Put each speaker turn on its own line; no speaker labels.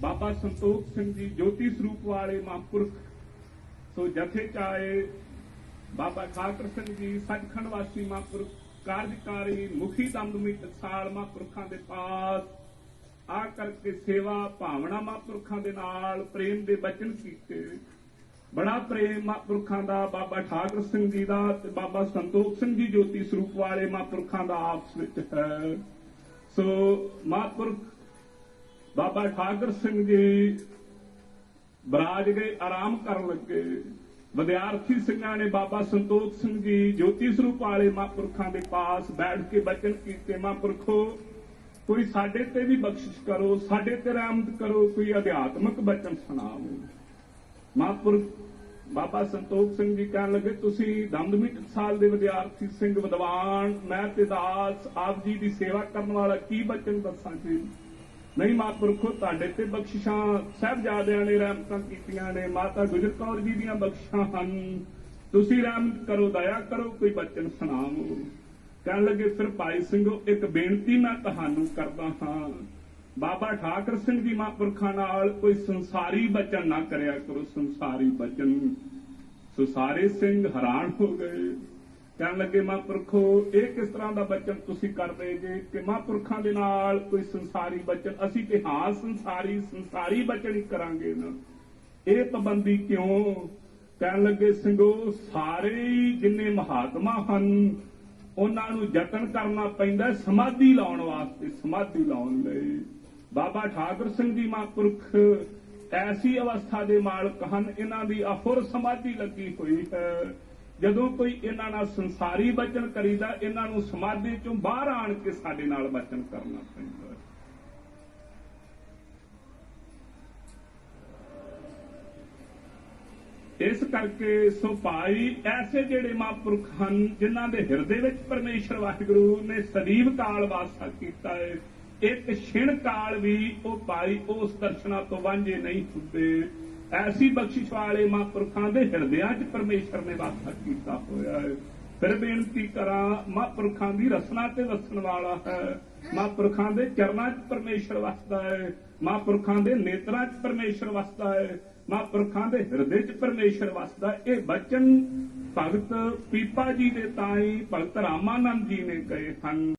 ਬਾਬਾ ਸੰਤੋਖ ਸਿੰਘ ਜੀ ਜੋਤੀ ਸਰੂਪ ਵਾਲੇ ਮਹਾਂਪੁਰਖ। ਸੋ ਜਥੇ ਚਾਏ ਬਾਬਾ ਠਾਕਰ ਸਿੰਘ ਜੀ, ਸੱਚਖੰਡ ਵਾਸੀ ਮਹਾਂਪੁਰਖ, ਕਾਰਜਕਾਰੀ, ਮੁਖੀ ਦਮਦਮੀ ਟਕਸਾਲ ਮਹਾਂਪੁਰਖਾਂ ਦੇ ਪਾਸ। ਆ ਕਰਕੇ ਸੇਵਾ ਭਾਵਨਾ ਮਹਾਂਪੁਰਖਾਂ ਦੇ ਨਾਲ, ਪ੍ਰੇਮ ਦੇ ਬਚਨ ਕੀਤੇ। ਬੜਾ ਪ੍ਰੇਮ ਮਹਾਂਪੁਰਖਾਂ ਦਾ ਬਾਬਾ ਠਾਕਰ ਸਿੰਘ ਜੀ ਦਾ ਤੇ ਬਾਬਾ ਸੰਤੋਖ ਸਿੰਘ ਜੀ ਜੋਤੀ ਸਰੂਪ ਵਾਲੇ ਮਹਾਂਪੁਰਖਾਂ ਦਾ ਆਪਸ ਵਿੱਚ ਹੈ। ਸੋ ਮਹਾਂਪੁਰਖ ਬਾਬਾ ਠਾਕਰ ਸਿੰਘ ਜੀ ਬਰਾਜ ਗਏ, ਆਰਾਮ ਕਰਨ ਲੱਗੇ। ਵਿਦਿਆਰਥੀ ਸਿੰਘਾਂ ਨੇ ਬਾਬਾ ਸੰਤੋਖ ਸਿੰਘ ਜੀ ਜੋਤੀ ਸਰੂਪ ਵਾਲੇ ਮਹਾਂਪੁਰਖਾਂ ਦੇ ਪਾਸ ਬੈਠ ਕੇ ਬਚਨ ਕੀਤੇ। ਮਹਾਂਪੁਰਖੋ, ਕੋਈ ਸਾਡੇ ਤੇ ਵੀ ਬਖਸ਼ਿਸ਼ ਕਰੋ, ਸਾਡੇ ਤੇ ਰਹਿਮਤ ਕਰੋ, ਕੋਈ ਅਧਿਆਤਮਕ ਬਚਨ ਸੁਣਾਓ। ਮਹਾਂਪੁਰਖ ਬਾਬਾ ਸੰਤੋਖ ਸਿੰਘ ਜੀ ਕਹਿਣ ਲੱਗੇ, ਤੁਸੀਂ ਦਮਦਮੀ ਟਕਸਾਲ ਦੇ ਵਿਦਿਆਰਥੀ ਸਿੰਘ, ਵਿਦਵਾਨ, ਮੈਂ ਤੇ ਦਾਸ, ਆਪ ਜੀ ਦੀ ਸੇਵਾ ਕਰਨ ਵਾਲਾ ਕੀ ਬਚਨ ਦੱਸਾਂ ਜੀ? ਨਹੀਂ ਮਹਾਂਪੁਰਖੋ ਤੁਹਾਡੇ ਤੇ ਬਖਸ਼ਿਸ਼ਾਂ ਸਾਹਿਬਜ਼ਾਦਿਆਂ ਨੇ ਰਹਿਮਤਾਂ ਕੀਤੀਆਂ ਨੇ। ਮਾਤਾ ਗੁਜਰ ਕੌਰ ਜੀ ਦੀਆਂ ਬਖਸ਼ਿਸ਼ਾਂ ਹਨ। ਤੁਸੀਂ ਰਹਿਮਤ ਕਰੋ, ਦਇਆ ਕਰੋ, ਕੋਈ ਬਚਨ ਸੁਣਾਓ। ਕਹਿਣ ਲੱਗੇ, ਫਿਰ ਭਾਈ ਸਿੰਘੋ, ਇੱਕ ਬੇਨਤੀ ਮੈਂ ਤੁਹਾਨੂੰ ਕਰਦਾ ਹਾਂ। ਬਾਬਾ ਠਾਕਰ ਸਿੰਘ ਜੀ ਮਹਾਂਪੁਰਖਾਂ ਨਾਲ ਕੋਈ ਸੰਸਾਰੀ ਬਚਨ ਨਾ ਕਰਿਆ ਕਰੋ। ਸੰਸਾਰੀ ਬਚਨ ਸੋ ਸਾਰੇ ਸਿੰਘ ਹੈਰਾਨ ਹੋ ਗਏ। ਕਹਿਣ ਲੱਗੇ ਮਹਾਂਪੁਰਖੋ, ਇਹ ਕਿਸ ਤਰ੍ਹਾਂ ਦਾ ਬਚਨ ਤੁਸੀਂ ਕਰਦੇ ਜੇ ਕਿ ਮਹਾਂਪੁਰਖਾਂ ਦੇ ਨਾਲ ਕੋਈ ਸੰਸਾਰੀ ਬਚਨ? ਅਸੀਂ ਕਿ ਹਾਂ ਸੰਸਾਰੀ ਸੰਸਾਰੀ ਬਚਨ ਹੀ ਕਰਾਂਗੇ ਨਾ। ਇਹ ਪਾਬੰਦੀ ਕਿਉਂ? ਕਹਿਣ ਲੱਗੇ ਸਿੰਘੋ, ਸਾਰੇ ਜਿੰਨੇ ਮਹਾਤਮਾ ਹਨ, ਉਹਨਾਂ ਨੂੰ ਯਤਨ ਕਰਨਾ ਪੈਂਦਾ ਸਮਾਧੀ ਲਾਉਣ ਵਾਸਤੇ, ਸਮਾਧੀ ਲਾਉਣ ਲਈ। ਬਾਬਾ ਠਾਕੁਰ ਸਿੰਘ ਜੀ ਮਹਾਂਪੁਰਖ, ਐਸੀ ਅਵਸਥਾ ਦੇ ਮਾਲਕ ਹਨ, ਇਹਨਾਂ ਦੀ ਅਫੁਰ ਸਮਾਧੀ ਲੱਗੀ ਹੋਈ ਹੈ। ਜਦੋਂ ਕੋਈ ਇਹਨਾਂ ਨਾਲ ਸੰਸਾਰੀ ਬਚਨ ਕਰੀਦਾ, ਇਹਨਾਂ ਨੂੰ ਸਮਾਧੀ ਚੋਂ ਬਾਹਰ ਆਣ ਕੇ ਸਾਡੇ ਨਾਲ ਬਚਨ ਕਰਨਾ ਪੈਂਦਾ ਇਸ ਕਰਕੇ ਸੋ ਭਾਈ ਐਸੇ ਜਿਹੜੇ ਮਹਾਂਪੁਰਖ ਹਨ, ਜਿਨ੍ਹਾਂ ਦੇ ਹਿਰਦੇ ਵਿੱਚ ਪਰਮੇਸ਼ਰ ਵਾਹਿਗੁਰੂ ਨੇ ਸਦੀਵ ਕਾਲ ਵਾਸਾ ਕੀਤਾ ਹੈ। ਇੱਕ ਛਿਣ ਕਾਲ ਵੀ ਉਹ ਭਾਈ ਉਸ ਦਰਸ਼ਨਾਂ ਤੋਂ ਵਾਂਝੇ ਨਹੀਂ ਹੁੰਦੇ। ਐਸੀ ਬਖਸ਼ਿਸ਼ ਵਾਲੇ ਮਹਾਂਪੁਰਖਾਂ ਦੇ ਹਿਰਦਿਆਂ 'ਚ ਪਰਮੇਸ਼ਰ ਨੇ ਵਾਸਾ ਕੀਤਾ ਹੋਇਆ ਹੈ। ਫਿਰ ਬੇਨਤੀ ਕਰਾਂ, ਮਹਾਂਪੁਰਖਾਂ ਦੀ ਰਸਨਾ ਤੇ ਵਸਣ ਵਾਲਾ ਹੈ। ਮਹਾਂਪੁਰਖਾਂ ਦੇ ਚਰਨਾਂ 'ਚ ਪਰਮੇਸ਼ਰ ਵਸਦਾ ਹੈ। ਮਹਾਂਪੁਰਖਾਂ ਦੇ ਨੇਤਰਾਂ 'ਚ ਪਰਮੇਸ਼ਰ ਵਸਦਾ ਹੈ। ਮਹਾਂਪੁਰਖਾਂ ਦੇ ਹਿਰਦੇ 'ਚ ਪਰਮੇਸ਼ਰ ਵਸਦਾ ਇਹ ਬਚਨ ਭਗਤ ਪੀਪਾ ਜੀ ਦੇ ਤਾਈ ਭਗਤ ਰਾਮਾਨੰਦ ਜੀ ਨੇ ਕਹੇ ਹਨ।